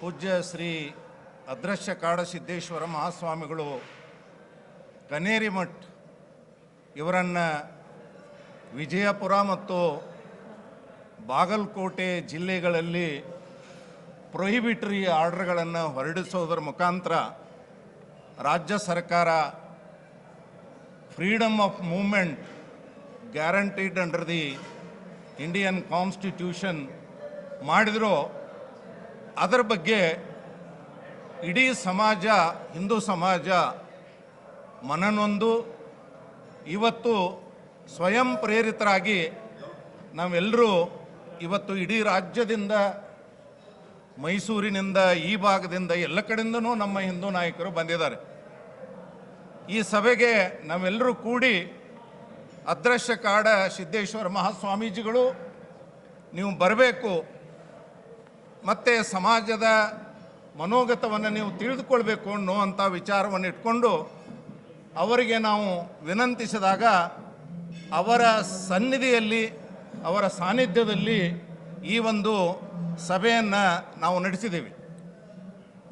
ಪೂಜ್ಯ ಶ್ರೀ ಅದೃಶ್ಯ ಕಾಡಸಿದ್ದೇಶ್ವರ ಮಹಾಸ್ವಾಮಿಗಳು, ಕನೇರಿ ಮಠ್, ಇವರನ್ನು ವಿಜಯಪುರ ಮತ್ತು ಬಾಗಲಕೋಟೆ ಜಿಲ್ಲೆಗಳಲ್ಲಿ ಪ್ರೊಹಿಬಿಟ್ರಿ ಆರ್ಡರ್ಗಳನ್ನು ಹೊರಡಿಸೋದರ ಮುಖಾಂತರ ರಾಜ್ಯ ಸರ್ಕಾರ freedom of movement guaranteed under the Indian constitution ಮಾಡಿದ್ರು ಅದರ ಬಗ್ಗೆ ಇಡೀ ಸಮಾಜ, ಹಿಂದೂ ಸಮಾಜ ಮನನೊಂದು. ಇವತ್ತು ಸ್ವಯಂ ಪ್ರೇರಿತರಾಗಿ ನಾವೆಲ್ಲರೂ ಇವತ್ತು ಇಡೀ ರಾಜ್ಯದಿಂದ, ಮೈಸೂರಿನಿಂದ, ಈ ಭಾಗದಿಂದ, ಎಲ್ಲ ಕಡೆಯಿಂದನೂ ನಮ್ಮ ಹಿಂದೂ ನಾಯಕರು ಬಂದಿದ್ದಾರೆ. ಈ ಸಭೆಗೆ ನಾವೆಲ್ಲರೂ ಕೂಡಿ ಅದೃಶ್ಯ ಕಾಡ ಸಿದ್ದೇಶ್ವರ ಮಹಾಸ್ವಾಮೀಜಿಗಳು, ನೀವು ಬರಬೇಕು. ಮತ್ತು ಸಮಾಜದ ಮನೋಗತವನ್ನು ನೀವು ತಿಳಿದುಕೊಳ್ಬೇಕು ಅನ್ನುವಂಥ ವಿಚಾರವನ್ನು ಇಟ್ಕೊಂಡು ಅವರಿಗೆ ನಾವು ವಿನಂತಿಸಿದಾಗ ಅವರ ಸನ್ನಿಧಿಯಲ್ಲಿ, ಅವರ ಸಾನ್ನಿಧ್ಯದಲ್ಲಿ ಈ ಒಂದು ಸಭೆಯನ್ನು ನಾವು ನಡೆಸಿದ್ದೀವಿ.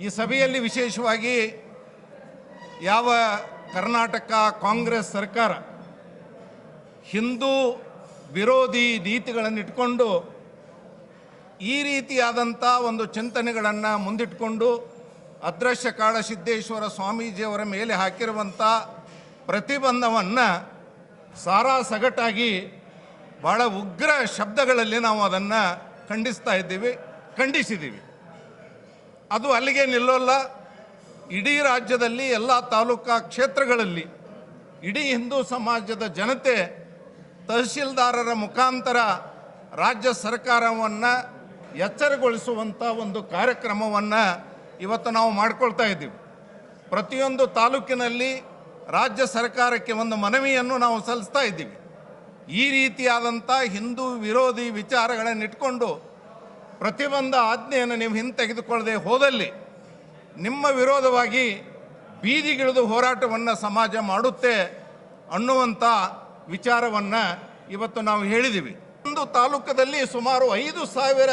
ಈ ಸಭೆಯಲ್ಲಿ ವಿಶೇಷವಾಗಿ ಯಾವ ಕರ್ನಾಟಕ ಕಾಂಗ್ರೆಸ್ ಸರ್ಕಾರ ಹಿಂದೂ ವಿರೋಧಿ ನೀತಿಗಳನ್ನು ಇಟ್ಕೊಂಡು ಈ ರೀತಿಯಾದಂಥ ಒಂದು ಚಿಂತನೆಗಳನ್ನು ಮುಂದಿಟ್ಕೊಂಡು ಅದೃಶ್ಯ ಕಾಳಸಿದ್ದೇಶ್ವರ ಸ್ವಾಮೀಜಿಯವರ ಮೇಲೆ ಹಾಕಿರುವಂಥ ಪ್ರತಿಬಂಧವನ್ನು ಸಾರಾ ಸಗಟಾಗಿ ಭಾಳ ಉಗ್ರ ಶಬ್ದಗಳಲ್ಲಿ ನಾವು ಅದನ್ನು ಖಂಡಿಸ್ತಾ ಇದ್ದೀವಿ, ಖಂಡಿಸಿದ್ದೀವಿ. ಅದು ಅಲ್ಲಿಗೆ ನಿಲ್ಲೋಲ್ಲ. ಇಡೀ ರಾಜ್ಯದಲ್ಲಿ ಎಲ್ಲ ತಾಲೂಕಾ ಕ್ಷೇತ್ರಗಳಲ್ಲಿ ಇಡೀ ಹಿಂದೂ ಸಮಾಜದ ಜನತೆ ತಹಶೀಲ್ದಾರರ ಮುಖಾಂತರ ರಾಜ್ಯ ಸರ್ಕಾರವನ್ನು ಎಚ್ಚರಗೊಳಿಸುವಂಥ ಒಂದು ಕಾರ್ಯಕ್ರಮವನ್ನು ಇವತ್ತು ನಾವು ಮಾಡ್ಕೊಳ್ತಾ ಇದ್ದೀವಿ. ಪ್ರತಿಯೊಂದು ತಾಲೂಕಿನಲ್ಲಿ ರಾಜ್ಯ ಸರ್ಕಾರಕ್ಕೆ ಒಂದು ಮನವಿಯನ್ನು ನಾವು ಸಲ್ಲಿಸ್ತಾ ಇದ್ದೀವಿ. ಈ ರೀತಿಯಾದಂಥ ಹಿಂದೂ ವಿರೋಧಿ ವಿಚಾರಗಳನ್ನು ಇಟ್ಕೊಂಡು ಪ್ರತಿಬಂಧ ಆಜ್ಞೆಯನ್ನು ನೀವು ಹಿಂತೆಗೆದುಕೊಳ್ಳದೆ ಹೋದಲ್ಲಿ ನಿಮ್ಮ ವಿರೋಧವಾಗಿ ಬೀದಿಗಿಳಿದು ಹೋರಾಟವನ್ನು ಸಮಾಜ ಮಾಡುತ್ತೆ ಅನ್ನುವಂಥ ವಿಚಾರವನ್ನು ಇವತ್ತು ನಾವು ಹೇಳಿದ್ದೀವಿ. ಒಂದು ತಾಲೂಕದಲ್ಲಿ ಸುಮಾರು ಐದು ಸಾವಿರ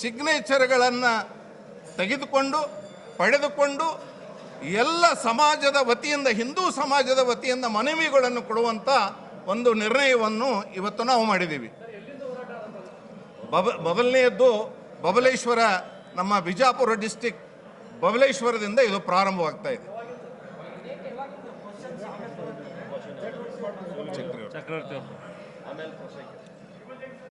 ಸಿಗ್ನೇಚರ್ಗಳನ್ನು ತೆಗೆದುಕೊಂಡು, ಪಡೆದುಕೊಂಡು ಎಲ್ಲ ಸಮಾಜದ ವತಿಯಿಂದ, ಹಿಂದೂ ಸಮಾಜದ ವತಿಯಿಂದ ಮನವಿಗಳನ್ನು ಕೊಡುವಂಥ ಒಂದು ನಿರ್ಣಯವನ್ನು ಇವತ್ತು ನಾವು ಮಾಡಿದ್ದೀವಿ. ಬಬ ಮೊದಲನೆಯದ್ದು ಬಬಲೇಶ್ವರ ನಮ್ಮ ಬಿಜಾಪುರ ಡಿಸ್ಟಿಕ್ ಬಬಲೇಶ್ವರದಿಂದ ಇದು ಪ್ರಾರಂಭವಾಗ್ತಾ ಇದೆ.